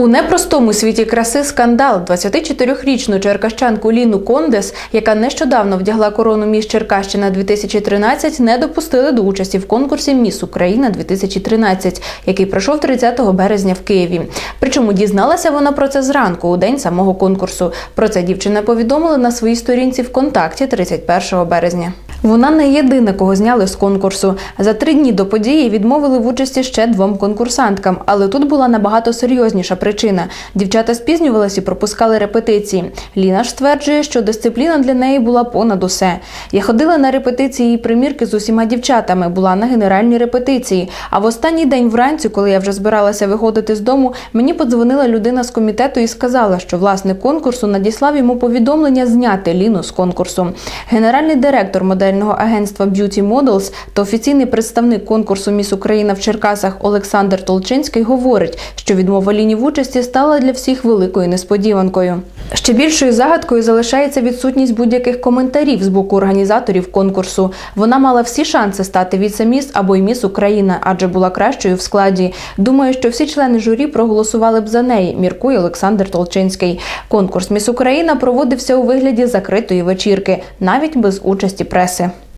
У непростому світі краси скандал 24-річну черкащанку Ліну Кондес, яка нещодавно вдягла корону міс Черкащина 2013, не допустили до участі в конкурсі Міс Україна 2013, який пройшов 30 березня в Києві. Причому дізналася вона про це зранку, у день самого конкурсу. Про це дівчина повідомила на своїй сторінці ВКонтакті 31 березня. Вона не єдина, кого зняли з конкурсу. За три дні до події відмовили в участі ще двом конкурсанткам, але тут була набагато серйозніша причина. Дівчата спізнювалися і пропускали репетиції. Ліна ж стверджує, що дисципліна для неї була понад усе. Я ходила на репетиції і примірки з усіма дівчатами, була на генеральній репетиції. А в останній день вранці, коли я вже збиралася виходити з дому, мені подзвонила людина з комітету і сказала, що власник конкурсу надіслав йому повідомлення зняти Ліну з конкурсу. Генеральний директор модельного агентства Beauty Models та офіційний представник конкурсу Міс Україна в Черкасах Олександр Толчинський говорить, що відмова Ліні в участі стала для всіх великою несподіванкою. Ще більшою загадкою залишається відсутність будь-яких коментарів з боку організаторів конкурсу. Вона мала всі шанси стати віце-міс або й міс Україна, адже була кращою в складі. Думаю, що всі члени журі проголосували б за неї, міркує Олександр Толчинський. Конкурс Міс Україна проводився у вигляді закритої вечірки, навіть без участі преси.